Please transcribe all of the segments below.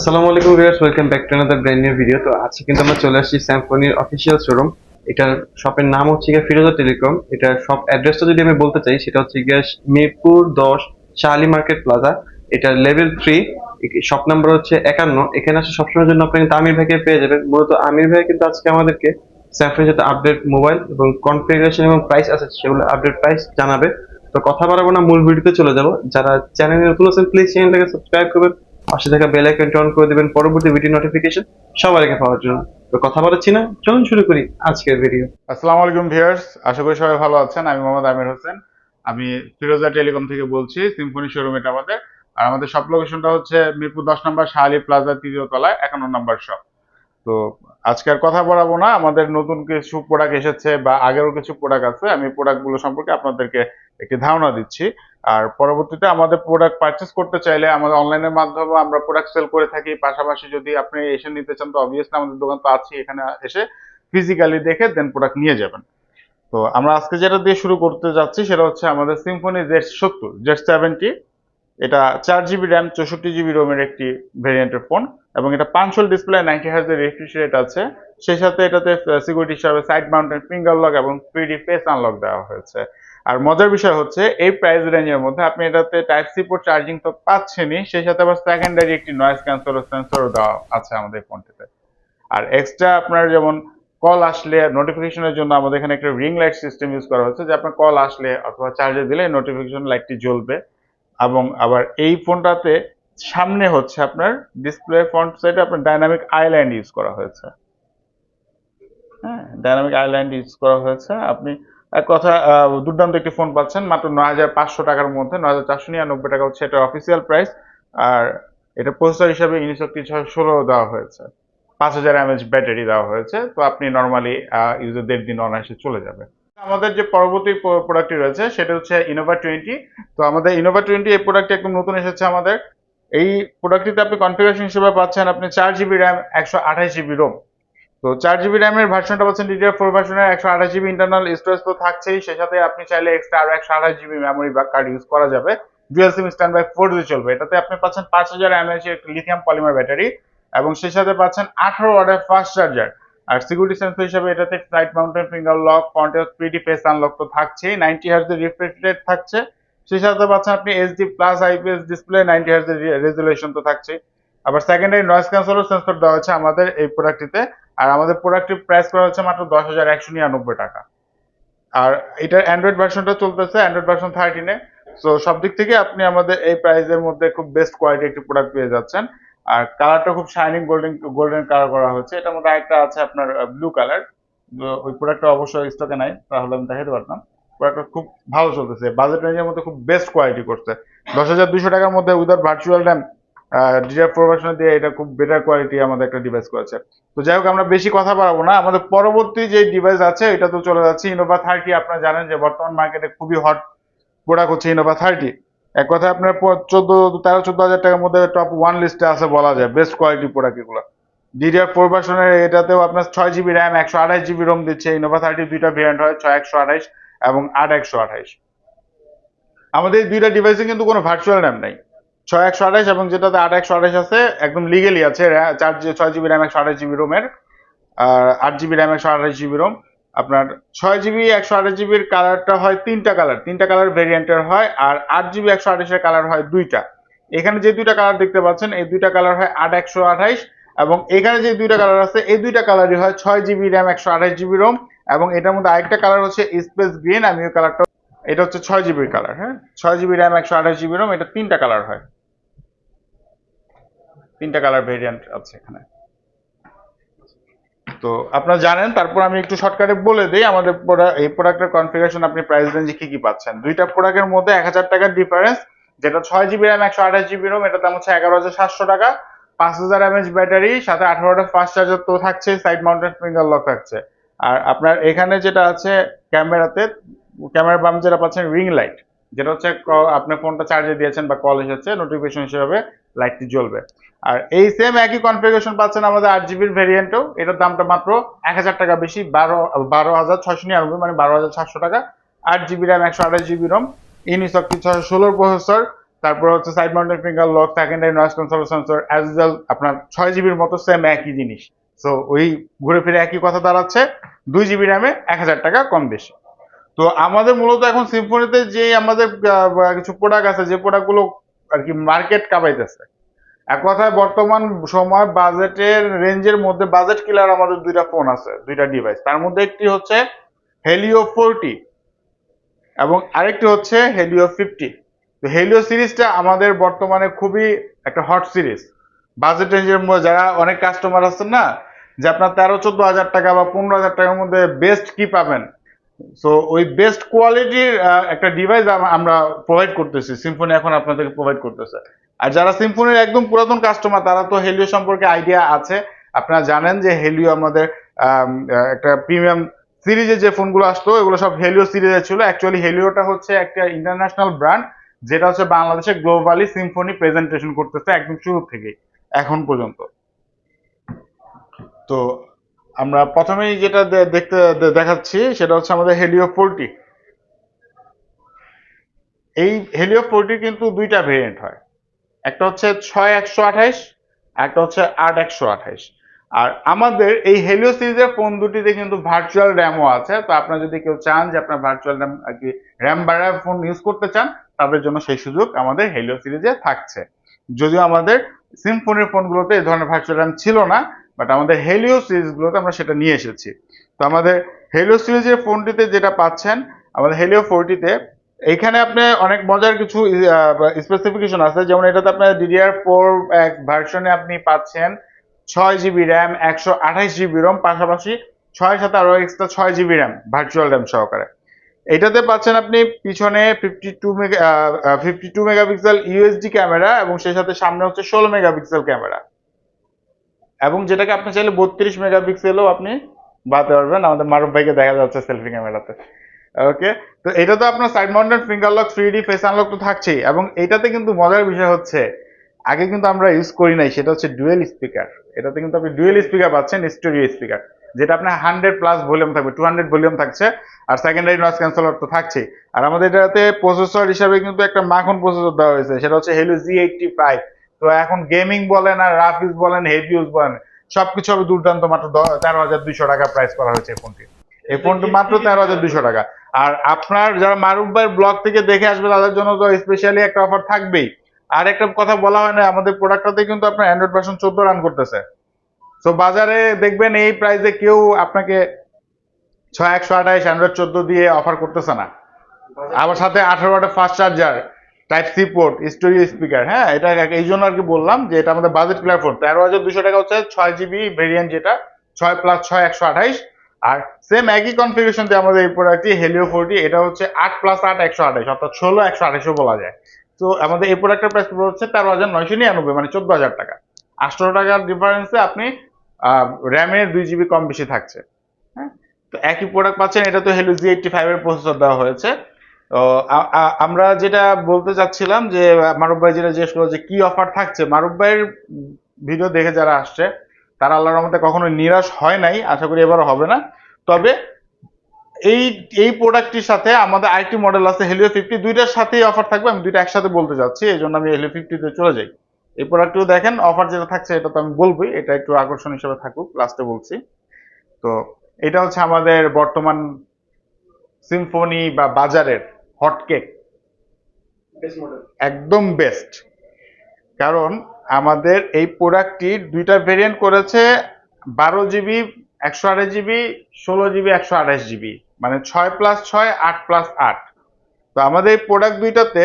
আসসালামু আলাইকুম viewers, welcome back to another brand new video তো আজকে কিন্তু আমরা চলে আসছি স্যামসংয়ের অফিসিয়াল শোরুম এটার শপের নাম হচ্ছে গিয়ে ফিরোজা টেলিকম এটার শপ অ্যাড্রেসটা যদি আমি বলতে চাই, সেটা হচ্ছে গিয়ে মিরপুর দশ শাহালি মার্কেট প্লাজা এটার লেভেল থ্রি শপ নাম্বার হচ্ছে একান্ন। এখানে আসলে সবসময়ের জন্য আপনি কিন্তু আমির ভাইকে পেয়ে যাবেন। মূলত আমির ভাই কিন্তু আজকে আমাদেরকে স্যামসাং যাতে আপডেট মোবাইল এবং কনফিগারেশন এবং প্রাইস আছে, সেগুলো আপডেট প্রাইস জানাবে। তো কথা বাড়াবো না, মূল ভিডিওতে চলে যাব। যারা চ্যানেলে নতুন আছেন প্লিজ চ্যানেলটাকে সাবস্ক্রাইব করবেন। পাশে থাকা বেল আইকনটি অন করে দিবেন। পরবর্তী ভিডিও নোটিফিকেশন সবার আগে পাওয়ার জন্য। তো কথা বলাচ্ছি না। চলুন শুরু করি আজকের ভিডিও আসসালামু আলাইকুম ভিউয়ার্স আশা করি সবাই ভালো আছেন। আমি মোহাম্মদ আমির হোসেন। আমি ফিরোজা টেলিকম থেকে বলছি সিম্ফনি শোরুম এটা আমাদের। আর আমাদের শপ লোকেশনটা হচ্ছে মিরপুর দশ নম্বর শাহালি প্লাজা তৃতীয় তলায় একান্ন নম্বর শপ তো আজকে আর কথা বলাবো না। আমাদের নতুন কিছু প্রোডাক্ট এসেছে বা আগেরও কিছু প্রোডাক্ট আছে, আমি প্রোডাক্টগুলো সম্পর্কে আপনাদেরকে একটি ধারণা দিচ্ছি। আর পরবর্তীতে আমাদের প্রোডাক্ট পারচেস করতে চাইলে আমাদের অনলাইনের মাধ্যমে আমরা প্রোডাক্ট সেল করে থাকি। পাশাপাশি যদি আপনি এসে নিতে চান, তো অবভিয়াসলি আমাদের দোকান তো আছে এখানে এসে ফিজিক্যালি দেখে দেন প্রোডাক্ট নিয়ে যাবেন। তো আমরা আজকে যেটা দিয়ে শুরু করতে যাচ্ছি সেটা হচ্ছে আমাদের সিম্ফনি জেড সত্তর জেড সেভেন্টি এটা চার জিবি র্যাম চৌষট্টি জিবি রোমের একটি ভেরিয়েন্টের ফোন এবং এটা পাঁচশোল ডিসপ্লে নাইনটি হার্জের রিফ্রেশ রেট আছে। সেই সাথে এটাতে সিকিউরিটি হিসাবে সাইড মাউন্টেন ফিঙ্গার লক এবং থ্রি ফেস আনলক দেওয়া হয়েছে। আর মজার বিষয় হচ্ছে, এই প্রাইস রেঞ্জের মধ্যে আপনি এটাতে টাইপ সি পোর্ট চার্জিং তো পাচ্ছেনই, সেই সাথে আবার সেকেন্ডারি একটি নয়েজ ক্যান্সেল সেন্সরও দেওয়া আছে আমাদের ফোনটিতে আর এক্সট্রা আপনার যেমন কল আসলে নোটিফিকেশনের জন্য আমাদের এখানে একটা রিং লাইট সিস্টেম ইউজ করা হচ্ছে যে আপনার কল আসলে অথবা চার্জে দিলে নোটিফিকেশন লাইটটি জ্বলবে। এবং আবার এই ফোনটাতে সামনে হচ্ছে আপনার ডিসপ্লে ফ্রন্ট সাইডে আপনার ডাইনামিক আইল্যান্ড ইউজ করা হয়েছে। হ্যাঁ ডাইনামিক আইল্যান্ড ইউজ করা হয়েছে। আপনি এক কথা দুর্দান্ত একটি ফোন পাচ্ছেন, মাত্র নয় হাজার পাঁচশো টাকার মধ্যে, নয় হাজার চারশো নিরানব্বই টাকা হচ্ছে এটা অফিসিয়াল প্রাইস আর এটা প্রসেসর হিসাবে ইউনিশক্তি ছয় ষোলো দেওয়া হয়েছে। পাঁচ হাজার এমএচ ব্যাটারি দেওয়া হয়েছে। তো আপনি নর্মালি ইউজে দেড় দিন অনায়াসে চলে যাবে আমাদের যে পরবর্তী প্রোডাক্টটি রয়েছে, সেটা হচ্ছে ইনোভা টোয়েন্টি তো আমাদের ইনোভা টোয়েন্টি এই প্রোডাক্টটি একদম নতুন এসেছে আমাদের। এই প্রোডাক্টটিতে আপনি কনফিগারেশন হিসেবে পাচ্ছেন আপনি চার জিবি র্যাম একশো আঠাশ জিবি রোম তো চার জিবি র্যামের ভার্সনটা পাচ্ছেন ডিডিআর ফোর ভার্সনের একশো আঠাশ জিবি ইন্টারনাল স্টোরেজ তো থাকছেই। সে সাথে আপনি চাইলে এক্সট্রা আরও একশো আঠাশ জিবি মেমোরি বা কার্ড ইউজ করা যাবে। Dual SIM stand by four G চলবে। এটাতে আপনি পাচ্ছেন পাঁচ হাজার এমএএচ লিথিয়াম পলিমার ব্যাটারি এবং সেই সাথে পাচ্ছেন আঠারো ওয়াটের ফাস্ট চার্জার আর সিকিউরিটি সেন্সর হিসেবে এটাতে ফ্লাইট মাউন্টেন ফিঙ্গার লক ফ্রন্টে থ্রিডি ফেস আনলক তো থাকছেই নাইনটি হার্জের রিফ্রেশ রেট থাকছে। সেই সাথে পাচ্ছেন আপনি HD plus IPS display ninety হার্জের resolution তো থাকছে আবার সেকেন্ডারি নয়েজ ক্যান্সেলর সেন্সর দেওয়া হচ্ছে আমাদের এই প্রোডাক্টটিতে আর আমাদের প্রোডাক্টটির প্রাইস করা হচ্ছে মাত্র দশ হাজার একশো নিরানব্বই টাকা। আর এটার অ্যান্ড্রয়েড ভার্সনটা চলতেছে অ্যান্ড্রয়েড ভার্সন থার্টিনে সো সব দিক থেকে আপনি আমাদের এই প্রাইসের মধ্যে খুব বেস্ট কোয়ালিটি একটি প্রোডাক্ট পেয়ে যাচ্ছেন। আর কালারটা খুব শাইনিং গোল্ডেন গোল্ডেন কালার করা হয়েছে। এটার মধ্যে আরেকটা আছে আপনার ব্লু কালার ওই প্রোডাক্টটা অবশ্যই স্টকে নাই তাহলে আমি দেখাতে পারতাম। প্রোডাক্টটা খুব ভালো চলতেছে। বাজেট রেঞ্জের মধ্যে খুব বেস্ট কোয়ালিটি করছে। দশ হাজার দুশো টাকার মধ্যে উইদাউট ভার্চুয়াল র্যাম ডিজার প্রোভার্সন দিয়ে এটা খুব বেটার কোয়ালিটি আমাদের একটা ডিভাইস করেছে। তো যাই হোক, আমরা বেশি কথা বাড়াবো না। আমাদের পরবর্তী যে ডিভাইস আছে, এটা তো চলে যাচ্ছে ইনোভা থার্টি আপনারা জানেন যে বর্তমান মার্কেটে খুবই হট প্রোডাক্ট হচ্ছে ইনোভা থার্টি এক কথায় আপনার চোদ্দ, তেরো, চোদ্দ হাজার টাকার মধ্যে টপ ওয়ান লিস্টে আছে বলা যায় বেস্ট কোয়ালিটি প্রোডাক্ট এগুলো। ডিডিআর ফোর ভার্সনের এটাতেও আপনার ছয় জিবি র্যাম একশো আঠাশ জিবি রোম দিচ্ছে ইনোভা থার্টি দুইটা ভেরিয়েন্ট হয়, ছয় একশো আঠাশ এবং আট একশো আঠাশ। আমাদের দুইটা ডিভাইসে কিন্তু কোনো ভার্চুয়াল র্যাম নাই। ছয় একশো আঠাশ এবং যেটাতে আট একশো আঠাশ আছে, একদম লিগেলি আছে চার ছয় জিবি র্যাম একশো আঠাশ জিবি রোমের আর আট জিবি র্যাম একশো আঠাশ জিবি রোম আপনার ছয় জিবি একশো আঠাশ জিবির কালারটা হয় তিনটা কালার তিনটা কালার ভেরিয়েন্টের হয় আর আট জিবি একশো আঠাশের কালার হয় দুইটা। এখানে যে দুইটা কালার দেখতে পাচ্ছেন, এই দুইটা কালার হয় আট, একশো আঠাইশ এবং এখানে যে দুইটা কালার আছে, এই দুইটা কালারই হয় ছয় জিবি র্যাম একশো আঠাশ জিবি রোম এবং এটার মধ্যে আরেকটা কালার হচ্ছে স্পেস গ্রিন আমি ওই কালারটা এটা হচ্ছে ছয় জিবির কালার হ্যাঁ? ছয় জিবি র্যাম একশো আঠাশ জিবি রোম এটা তিনটা কালার হয়। তিনটা কালার ভেরিয়েন্ট আছে এখানে। তো আপনারা জানেন, তারপর আমি একটু শর্টকাটে বলে দিই, আমাদের এই প্রোডাক্টের কনফিগারেশন আপনি প্রাইস রেঞ্জে কি কি পাচ্ছেন? দুইটা প্রোডাক্টের মধ্যে এক হাজার টাকার ডিফারেন্স যেটা ছয় জিবি র্যাম একশো আঠাশ জিবি রোম এটার দাম হচ্ছে এগারো হাজার সাতশো টাকা। পাঁচ হাজার এমএচ ব্যাটারি সাথে আঠারোটা ফাস্ট চার্জার তো থাকছে সাইড মাউন্টেড ফিঙ্গার লক থাকছে। আর আপনার এখানে যেটা আছে ক্যামেরাতে ক্যামেরার বাম যেটা পাচ্ছেন রিং লাইট যেটা হচ্ছে ক- আপনি ফোনটা চার্জে দিয়েছেন বা কল এসেছে নোটিফিকেশন হিসেবে। লাইটটি জ্বলবে। আর এই সেম একই কনফিগারেশন পাচ্ছেন আমাদের আট জিবির ভেরিয়েন্টও এটার দামটা মাত্র এক হাজার টাকা বেশি, বারো বারো হাজার ছয়শো নিরানব্বই মানে বারো হাজার সাতশো টাকা। আট জিবি র্যাম একশো আঠাশ জিবি রম ইউনিসক ছয়শো ষোলোর প্রসেসর তারপর হচ্ছে side mounted finger lock secondary noise control sensor as well আপনার ছয় জিবির মতো সেম একই জিনিস। সো ওই ঘুরে ফিরে একই কথা দাঁড়াচ্ছে, দুই জিবি র্যামে এক হাজার টাকা কম বেশি। তো আমাদের মূলত এখন সিম্ফনিতে যে আমাদের কিছু প্রোডাক্ট আছে, যে প্রোডাক্টগুলো আর কি মার্কেট কাঁপাইতেছে। এক কথায় বর্তমান সময় বাজেটের রেঞ্জের মধ্যে বাজেট কিলার আমাদের দুইটা ফোন আছে, দুইটা ডিভাইস তার মধ্যে একটি হচ্ছে হেলিও ফোরটি এবং আরেকটি হচ্ছে হেলিও ফিফটি তো হেলিও সিরিজটা আমাদের বর্তমানে খুবই একটা হট সিরিজ বাজেট রেঞ্জের মধ্যে যারা অনেক কাস্টমার আছেন না, যে আপনার তেরো চোদ্দ হাজার টাকা বা পনেরো হাজার টাকার মধ্যে বেস্ট কি পাবেন? সো ওই বেস্ট কোয়ালিটির একটা ডিভাইস আমরা প্রোভাইড করতেছি। সিম্ফনি এখন আপনাদেরকে প্রোভাইড করতেছে। আর যারা সিম্ফনির একদম পুরাতন কাস্টমার তারা তো হেলিও সম্পর্কে আইডিয়া আছে। আপনারা জানেন যে হেলিও আমাদের একটা প্রিমিয়াম সিরিজে যে ফোনগুলো আসতো, এগুলো সব হেলিও সিরিজে ছিল। অ্যাকচুয়ালি হেলিওটা হচ্ছে একটা ইন্টারন্যাশনাল ব্র্যান্ড যেটা হচ্ছে বাংলাদেশে গ্লোবালি সিম্ফনি প্রেজেন্টেশন করতেছে একদম শুরু থেকেই, এখন পর্যন্ত। তো আমরা প্রথমেই যেটা দেখতে দেখাচ্ছি, সেটা হচ্ছে আমাদের হেলিও ফোরটি এই হেলিও ফোরটি কিন্তু দুইটা ভেরিয়েন্ট হয়। একটা হচ্ছে ছয় একশো আঠাইশ একটা হচ্ছে আট একশো আঠাইশ আর আমাদের এই হেলিও সিরিজের ফোন দুটিতে কিন্তু ভার্চুয়াল র্যামও আছে, তো আপনারা যদি কেউ চান যে আপনার ভার্চুয়াল র্যাম আর কি র্যাম বাড়ায় ফোন ইউজ করতে চান, তাদের জন্য সেই সুযোগ আমাদের হেলিও সিরিজে থাকছে। যদিও আমাদের সিম্ফোনির ফোনগুলোতে এই ধরনের ভার্চুয়াল র্যাম ছিল না বাট আমাদের হেলিও সিরিজগুলোতে আমরা সেটা নিয়ে এসেছি। তো আমাদের হেলিও সিরিজের ফোনটিতে যেটা পাচ্ছেন, আমাদের হেলিও ফোরটিতে এইখানে আপনি অনেক মজার কিছু স্পেসিফিকেশন আছে। যেমন এটাতে আপনার ডিডিআর ফোর এক ভার্সনে আপনি পাচ্ছেন ছয় জিবি র্যাম একশো আঠাইশ জিবি রম পাশাপাশি ছয় সাথে আরও এক্সট্রা ছয় জিবি র্যাম ভার্চুয়াল র্যাম সহকারে। এটাতে পাচ্ছেন আপনি পিছনে fifty two mega fifty two megapixel USD camera এবং সেই সাথে সামনে হচ্ছে ষোলো মেগাপিক্সেল ক্যামেরা এবং যেটাকে আপনি চাইলে বত্রিশ মেগাপিক্সেলও আপনি বাড়াতে পারবেন। আমাদের মারুফ ভাইকে দেখা যাচ্ছে সেলফি ক্যামেরাতে ওকে তো এটা তো আপনার side mounted finger lock three D face unlock তো থাকছেই। এবং এটাতে কিন্তু মজার বিষয় হচ্ছে, আগে কিন্তু আমরা ইউজ করি নাই, সেটা হচ্ছে ডুয়েল স্পিকার এটাতে কিন্তু আপনি ডুয়েল স্পিকার পাচ্ছেন স্টোরিও স্পিকার যেটা আপনার হান্ড্রেড প্লাস ভলিউম থাকবে টু হান্ড্রেড ভলিউম থাকছে, আর সেকেন্ডারি নয়েজ ক্যান্সেলর তো থাকছেই। আর আমাদের এটাতে প্রসেসর হিসাবে কিন্তু একটা মাখন প্রসেসর দেওয়া হয়েছে, সেটা হচ্ছে হেলো জি এইটটি ফাইভ তো এখন গেমিং বলেন আর রাফ ইউজ বলেন হেভি ইউজ বলেন, সবকিছু হবে দুর্দান্ত, মাত্র তেরো হাজার দুইশো টাকা প্রাইস করা হয়েছে এই ফোনটি এই ফোনটি মাত্র তেরো হাজার দুইশো টাকা। আর আপনার যারা মারুফ ভাইয়ের ব্লগ থেকে দেখে আসবে, তাদের জন্য তো স্পেশালি একটা অফার থাকবেই। আর একটা কথা বলা হয় না, আমাদের প্রোডাক্টটাতে কিন্তু আপনার অ্যান্ড্রয়েড ভার্সন চোদ্দ রান করতেছে। তো বাজারে দেখবেন এই প্রাইসে কেউ আপনাকে ছয় একশো আঠাইশ অ্যান্ড্রয়েড চোদ্দ দিয়ে অফার করতেছে না। আবার সাথে আঠারো ওয়াটের fast charger type C port stereo speaker হ্যাঁ? এটা এই জন্য আর কি বললাম যে এটা আমাদের বাজেট ফোন তেরো হাজার দুশো টাকা হচ্ছে ছয় জিবি ভেরিয়েন্ট যেটা, ছয় প্লাস ছয় একশো আঠাইশ। আর সেম একই কনফিগারেশন দিয়ে আমাদের এই প্রোডাক্টটি হেলিও ফোরটি এটা হচ্ছে আট প্লাস আট একশো আঠাইশ, অর্থাৎ ষোলো একশো আঠাইশও বলা যায়। তো আমাদের এই প্রোডাক্টের প্রাইস হচ্ছে তেরো হাজার নয়শো নিরানব্বই মানে চোদ্দ হাজার টাকা। আঠারো টাকার ডিফারেন্সে আপনি র্যামের দুই জিবি কম বেশি থাকছে। হ্যাঁ? তো একই প্রোডাক্ট পাচ্ছেন, এটা তো হেলো জি এইটটি ফাইভের প্রসেসর দেওয়া হয়েছে। আমরা যেটা বলতে চাচ্ছিলাম যে, মারুফ ভাই যেটা জিজ্ঞেস করল যে, কি অফার থাকছে? মারুফ ভাইয়ের ভিডিও দেখে যারা আসছে, তারা আল্লাহর রহমতে কখনো নিরাশ হয় নাই, আশা করি এবারও হবে না। তবে এই এই প্রোডাক্টটির সাথে আমাদের আরেকটি মডেল আছে হেলিও ফিফটি দুইটার সাথেই অফার থাকবে, আমি দুইটা একসাথে বলতে যাচ্ছি এই জন্য আমি হেলিও ফিফটিতে চলে যাই। এই প্রোডাক্টটিও দেখেন অফার যেটা থাকছে, এটা তো আমি বলবোই, এটা একটু আকর্ষণ হিসেবে থাকুক লাস্টে বলছি। তো, এটা হচ্ছে আমাদের বর্তমান সিম্ফনি বা বাজারের হটকেক একদম বেস্ট কারণ আমাদের এই প্রোডাক্টটি দুইটা ভেরিয়েন্ট করেছে বারো জিবি একশো আঠাশ জিবি ষোলো জিবি একশো আঠাশ জিবি মানে ছয় প্লাস ছয় আট প্লাস আট। তো আমাদের এই প্রোডাক্ট দুইটাতে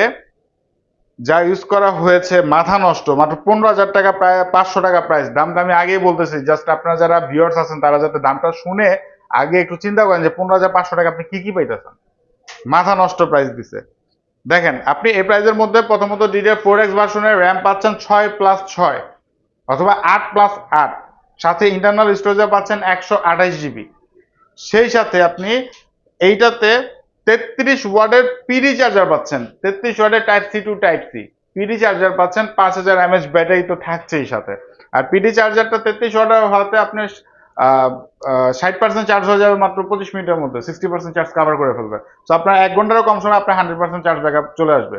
যা ইউজ করা হয়েছে মাথা নষ্ট মাত্র পনেরো হাজার টাকা প্রায় পাঁচশো টাকা প্রাইস দামটা আমি আগেই বলতেছি জাস্ট আপনারা যারা ভিউয়ার্স আছেন তারা যাতে দামটা শুনে আগে একটু চিন্তা করেন যে পনেরো হাজার পাঁচশো টাকা আপনি কি কি পাইতেছেন। মাথা নষ্ট প্রাইস দিছে। দেখেন, আপনি এই প্রাইসের মধ্যে প্রথমত ডিডিআর ফোর এক্স ভার্সনের র্যাম পাচ্ছেন ছয় প্লাস ছয় অথবা আট প্লাস আট। সাথে ইন্টারনাল স্টোরেজে পাচ্ছেন একশো আঠাশ জিবি সেই সাথে আপনি এইটাতে তেত্রিশ ওয়ার্ডের পিডি চার্জার পাচ্ছেন। তেত্রিশ ওয়ার্ডের type C to type C PD charger পাচ্ছেন পাঁচ হাজার এমএচ ব্যাটারি তো থাকছেই সাথে। আর পিডি চার্জারটা তেত্রিশ ওয়ার্ডের হওয়াতে আপনি ষাট পার্সেন্ট চার্জ হয়ে যাবে মাত্র পঁচিশ মিনিটের মধ্যে সিক্সটি পার্সেন্ট চার্জ কভার করে ফেলবে। তো আপনার এক ঘন্টারও কম সময় আপনার হান্ড্রেড পার্সেন্ট চার্জ ব্যাকআপ চলে আসবে।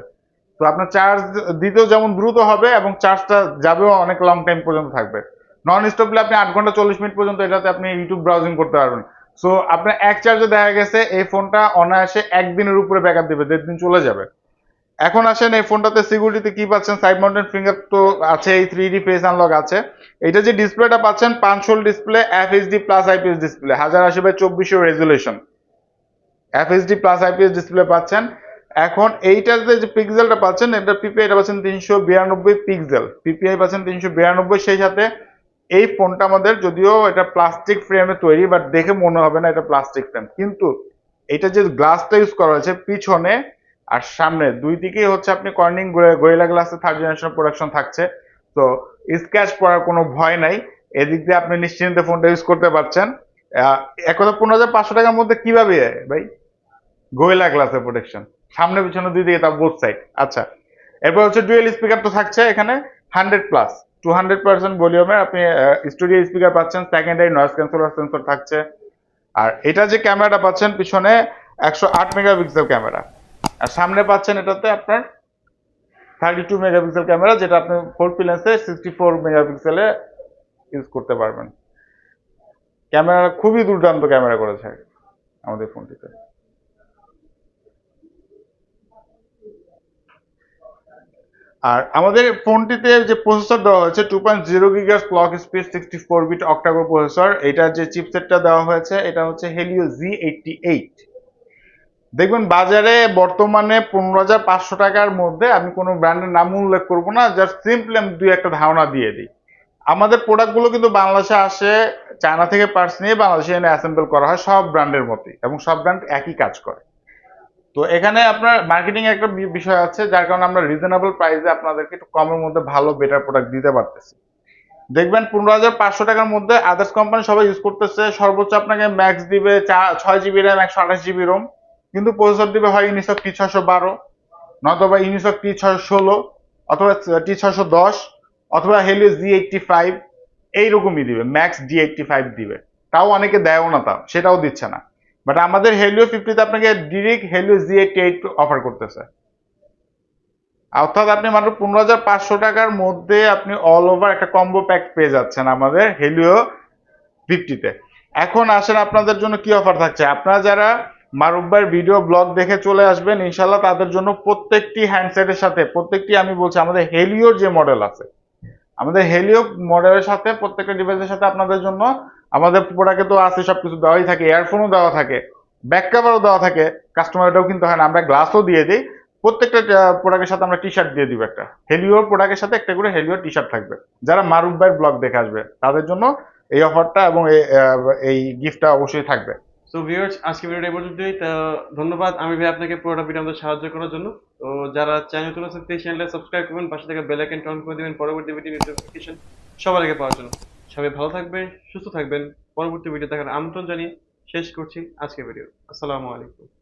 তো আপনার চার্জ দিতেও যেমন দ্রুত হবে এবং চার্জটা যাবেও অনেক লং টাইম পর্যন্ত থাকবে। নন স্টপলে আপনি আট ঘণ্টা চল্লিশ মিনিট পর্যন্ত এটাতে আপনি ইউটিউব ব্রাউজিং করতে পারবেন। সো আপনার এক চার্জে দেখা গেছে, এই ফোনটা অনায়াসে একদিনের উপরে ব্যাকআপ দেবে দেড় দিন চলে যাবে। এখন আসেন এই ফোনটাতে সিকিউরিটিতে কি পাচ্ছেন? সাইড মাউন্টেড ফিঙ্গার তো আছে, এই থ্রি ডি ফেস আনলক আছে। এটা যে ডিসপ্লেটা পাচ্ছেন পাঁচ display FHD plus IPS display হাজার আশি বাই চব্বিশশো resolution FSD plus IPS display পাচ্ছেন। এখন এইটাতে যে পিক্সেলটা পাচ্ছেন, এটা পিপিআই পাচ্ছেন তিনশো বিরানব্বই পিক্সেল পিপিআই পাচ্ছেন তিনশো বিরানব্বই, সেই সাথে এই ফোনটা আমাদের যদিও এটা প্লাস্টিক ফ্রেমে তৈরি বাট দেখে মনে হবে না এটা প্লাস্টিক ফ্রেম কিন্তু এটা যে গ্লাসটা ইউজ করা হয়েছে, পিছনে আর সামনে দুই দিকেই হচ্ছে আপনি কর্নিং গোয়েলা গ্লাসে থার্ড জেনারেশন প্রোডাকশন থাকছে। তো স্ক্র্যাচ পড়ার কোনো ভয় নাই। এদিক দিয়ে আপনি নিশ্চিন্তে ফোনটা ইউজ করতে পারছেন। এক কথা পনেরো হাজার পাঁচশো টাকার মধ্যে কীভাবে ভাই? গোয়েলা গ্লাসের প্রোটেকশন সামনে পিছনে দুই দিকে তার বোথ সাইড আচ্ছা এরপর হচ্ছে ডুয়েল স্পিকার তো থাকছে এখানে hundred plus two hundred percent ভলিউমের আপনি স্টুডিও স্পিকার পাচ্ছেন। সেকেন্ডারি নয়েজ ক্যান্সেলার সেন্সর থাকছে। আর এটা যে ক্যামেরাটা পাচ্ছেন, পিছনে একশো আট মেগাপিক্সেল ক্যামেরা আর সামনে পাচ্ছেন এটাতে আপনার থার্টি টু মেগাপিক্সেল ক্যামেরা যেটা আপনি ফোর লেন্সে সিক্সটি ফোর মেগাপিক্সেলে ইউজ করতে পারবেন। ক্যামেরা খুবই দুর্দান্ত ক্যামেরা করেছে আমাদের ফোনটিতে। আর আমাদের ফোনটিতে যে প্রসেসর দেওয়া হয়েছে two point zero gigahertz clock speed sixty four bit octacore processor এটার যে চিপসেটটা দেওয়া হয়েছে, এটা হচ্ছে হেলিও জি এইটটি এইট দেখবেন বাজারে বর্তমানে পনেরো হাজার পাঁচশো টাকার মধ্যে আমি কোনো ব্র্যান্ডের নাম উল্লেখ করব না জাস্ট সিম্পলি আমি দুই একটা ধারণা দিয়ে দিই। আমাদের প্রোডাক্টগুলো কিন্তু বাংলাদেশে আসে চায়না থেকে পার্টস নিয়ে বাংলাদেশে এনে অ্যাসেম্বল করা হয় সব ব্র্যান্ডের মতোই এবং সব ব্র্যান্ড একই কাজ করে। তো এখানে আপনার মার্কেটিং একটা বিষয় আছে, যার কারণে আমরা রিজনেবল প্রাইসে আপনাদেরকে একটু কমের মধ্যে ভালো বেটার প্রোডাক্ট দিতে পারতেছি। দেখবেন পনেরো হাজার পাঁচশো টাকার মধ্যে আদার্স কোম্পানি সবাই ইউজ করতেছে, সর্বোচ্চ আপনাকে ম্যাক্স দিবে চা- ছয় জিবি র্যাম একশো আঠাশ জিবি রোম কিন্তু প্রসেসর দিবে হয় ইউনিসক টি ছশো বারো নয়তোবা ইউনিসক টি ছশো ষোলো, অথবা টি ছশো দশ, অথবা হেলিও জি এইটটি ফাইভ, এইরকমই দিবে, ম্যাক্স জি এইটটি ফাইভ দিবে। তাও অনেকে দেয়ও না তাও সেটাও দিচ্ছে না। বাট আমাদের হেলিও ফিফটিতে আপনাকে direct Helio G eighty eight offer করতেছে। অর্থাৎ আপনি মাত্র পনেরো হাজার পাঁচশো টাকার মধ্যে আপনি অল ওভার একটা কম্বো প্যাক পেয়ে যাচ্ছেন আমাদের হেলিও ফিফটিতে। এখন আসেন আপনাদের জন্য কি অফার থাকছে? আপনারা যারা মারুব্বার ভিডিও ব্লগ দেখে চলে আসবেন। ইনশাল্লাহ তাদের জন্য প্রত্যেকটি হ্যান্ডসেটের সাথে, প্রত্যেকটি আমি বলছি, আমাদের হেলিওর যে মডেল আছে, আমাদের হেলিও মডেলের সাথে, প্রত্যেকটা ডিভাইসের সাথে আপনাদের জন্য আমাদের প্রোডাক্টে তো আছে, সবকিছু দেওয়াই থাকে ইয়ারফোনও দেওয়া থাকে ব্যাক কাভারও দেওয়া থাকে কাস্টমার এটাও কিনতে হয় না, আমরা গ্লাসও দিয়ে দিই, প্রত্যেকটা প্রোডাক্টের সাথে আমরা টি শার্ট দিয়ে দিব একটা। হেলিওর প্রোডাক্টের সাথে একটা করে হেলিওর টি শার্ট থাকবে। যারা মারুব্বার ব্লগ দেখে আসবে, তাদের জন্য এই অফারটা এবং এই গিফটটা অবশ্যই থাকবে। সো ভিউয়ার্স আজকে ভিডিওটা এই পর্যন্তই। তো ধন্যবাদ। আমি ভাই আপনাকে পুরোটা ভিডিও আমাদের সাহায্য করার জন্য। তো যারা চ্যানেল তুলে আছেন সেই চ্যানেলটা সাবস্ক্রাইব করবেন। পাশে থেকে বেল আইকন অন করে দেবেন। পরবর্তী ভিডিও নোটিফিকেশন সবার আগে পাওয়ার জন্য। সবাই ভালো থাকবেন, সুস্থ থাকবেন। পরবর্তী ভিডিও দেখার আমন্ত্রণ জানিয়ে শেষ করছি আজকের ভিডিও আসসালামু আলাইকুম।